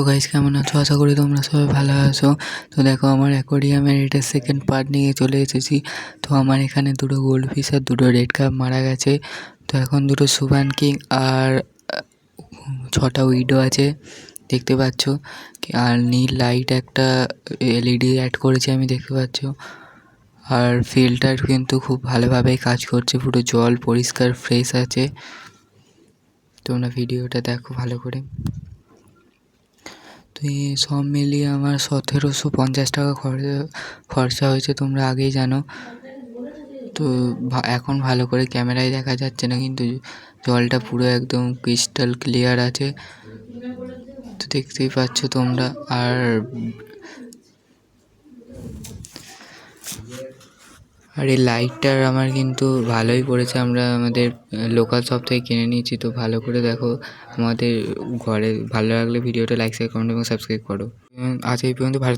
তো গাইস কেমন আছো? আশা করি তোমরা সবাই ভালো আছো। তো দেখো, আমার অ্যাকোরিয়ামের এটা সেকেন্ড পার্ট নিয়ে চলে এসেছি। তো আমার এখানে দুটো গোল্ড ফিশ আর দুটো রেড কাপ মারা গেছে। তো এখন দুটো সুবান কিং আর ছটা উইডো আছে। দেখতে পাচ্ছ? আর নীল লাইট একটা এলইডি অ্যাড করেছি আমি, দেখতে পাচ্ছ? আর ফিল্টার কিন্তু খুব ভালোভাবেই কাজ করছে। পুরো জল পরিষ্কার ফ্রেশ আছে। তোমরা ভিডিওটা দেখো ভালো করে। তো সব মিলিয়ে আমার সতেরোশো পঞ্চাশ টাকা খরচা খরচা হয়েছে, তোমরা আগেই জানো। তো এখন ভালো করে ক্যামেরায় দেখা যাচ্ছে না, কিন্তু জলটা পুরো একদম ক্রিস্টাল ক্লিয়ার আছে। তো দেখতেই পাচ্ছ তোমরা, আর আর এই লাইটটার আমার কিন্তু ভালোই পড়েছে। আমরা আমাদের লোকাল শপ থেকে কিনে নিয়েছি। তো ভালো করে দেখো, আমাদের ঘরে ভালো লাগলে ভিডিওটা লাইক শেয়ার কমেন্ট এবং সাবস্ক্রাইব করো। আজ এই পর্যন্ত, ভালো।